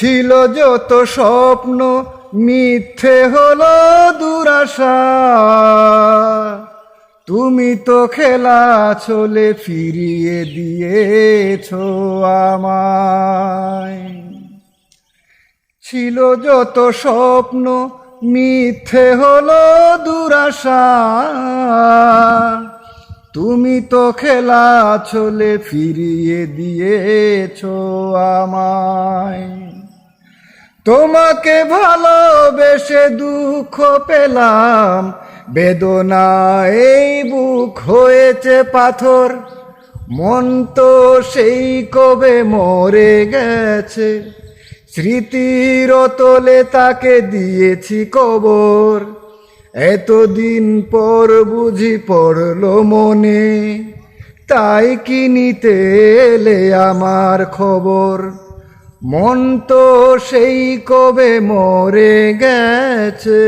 ছিল যত স্বপ্ন, মিথ্যে হলো দুরাশা। তুমি তো খেলা চলে ফিরিয়ে দিয়েছ আমায়। ছিল যত স্বপ্ন, মিথ্যে হলো দুরাশা। তুমি তো খেলা চলে ফিরিয়ে দিয়েছ আমায়। তোমাকে ভালোবেসে দুঃখ পেলাম। বেদনা এই বুক হয়েছে পাথর। মন তো সেই কবে মরে গেছে। স্মৃতির তলে তাকে দিয়েছি কবর। এতদিন পর বুঝি পড়ল মনে। তাই কি নিতে এলে আমার খবর? মন তো সেই কবে মরে গেছে।